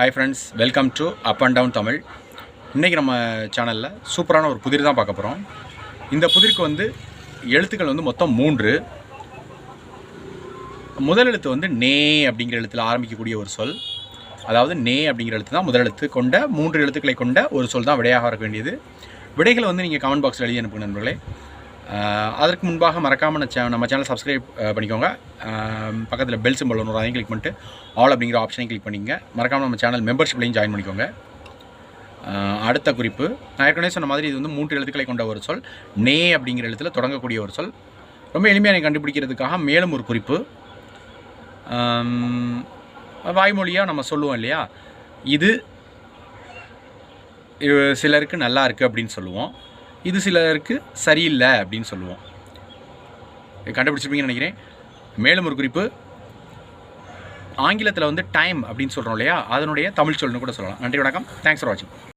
Hi friends welcome to up and down Tamil இன்றைக்கி நம்ம சேனலில் சூப்பரான ஒரு புதிர் தான் பார்க்க போகிறோம் இந்த புதிருக்கு வந்து எழுத்துக்கள் வந்து மொத்தம் மூன்று. முதல் எழுத்து வந்து நே அப்படிங்கிற எழுத்தில் ஆரம்பிக்கக்கூடிய ஒரு சொல். அதாவது நே அப்படிங்கிற எழுத்து தான் முதல் எழுத்து கொண்ட மூன்று எழுத்துக்களை கொண்ட ஒரு சொல் தான் விடையாக இருக்க வேண்டியது. விடைகளை வந்து நீங்கள் கமெண்ட் பாக்ஸில் எழுதி அனுப்புங்க நண்பர்களே. அதற்கு முன்பாக மறக்காமல் நம்ம நம்ம சேனல் சப்ஸ்கிரைப் பண்ணிக்கோங்க. பக்கத்தில் பெல் சிம்பிள் ஒன்று அதையும் கிளிக் பண்ணிட்டு ஆல் அப்படிங்கிற ஆப்ஷனையும் கிளிக் பண்ணிங்க. மறக்காமல் நம்ம சேனல் மெம்பர்ஷிப்லையும் ஜாயின் பண்ணிக்கோங்க. அடுத்த குறிப்பு. நான் ஏற்கனவே சொன்ன மாதிரி இது வந்து மூன்று எழுத்துக்களை கொண்ட ஒரு சொல். நே அப்படிங்கிற எழுத்தில் தொடங்கக்கூடிய ஒரு சொல். ரொம்ப எளிமையாக கண்டுபிடிக்கிறதுக்காக மேலும் ஒரு குறிப்பு. வாய்மொழியாக நம்ம சொல்லுவோம் இல்லையா? இது இது சிலருக்கு நல்லா இருக்குது அப்படின்னு சொல்லுவோம். இது சிலருக்கு சரியில்லை அப்படின்னு சொல்லுவோம். கண்டுபிடிச்சிருப்பீங்கன்னு நினைக்கிறேன். மேலும் ஒரு குறிப்பு. ஆங்கிலத்தில் வந்து டைம் அப்படின்னு சொல்கிறோம் இல்லையா? அதனுடைய தமிழ் சொல்லுன்னு கூட சொல்லலாம். நன்றி வணக்கம். தேங்க்ஸ் ஃபார் வாட்சிங்